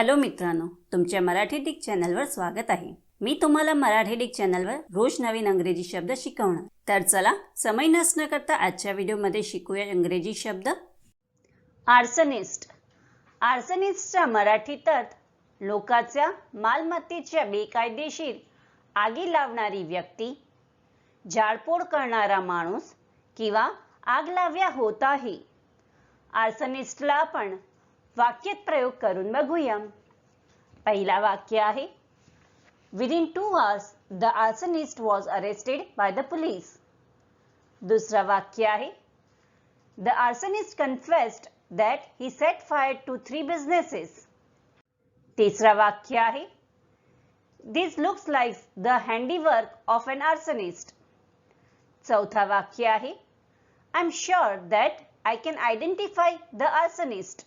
Hello मित्रांनो तुमच्या Marathi Dick चॅनलवर स्वागत आहे. मी तुम्हाला मराठी डिक चॅनलवर रोज नवीन अंग्रेजी शब्द शिकवणार. तर चला समय नसणं करता आजच्या व्हिडिओमध्ये शिकूया इंग्रजी शब्द. आर्सनिस्ट. आर्सनिस्टचा मराठीत लोकाच्या मालमत्तेच्या बेकायदेशीर आगी लावणारी व्यक्ती जाळपोळ करणारा माणूस किंवा आग लाव्या होताही. आर्सनिस्टला आपण वाक्यात प्रयोग करून बघूया. पहिला वाक्य आहे within two hours the arsonist was arrested by the police दुसरा वाक्य आहे the arsonist confessed that he set fire to three businesses तिसरा वाक्य आहे this looks like the handiwork of an arsonist चौथा वाक्य आहे I am sure that I can identify the arsonist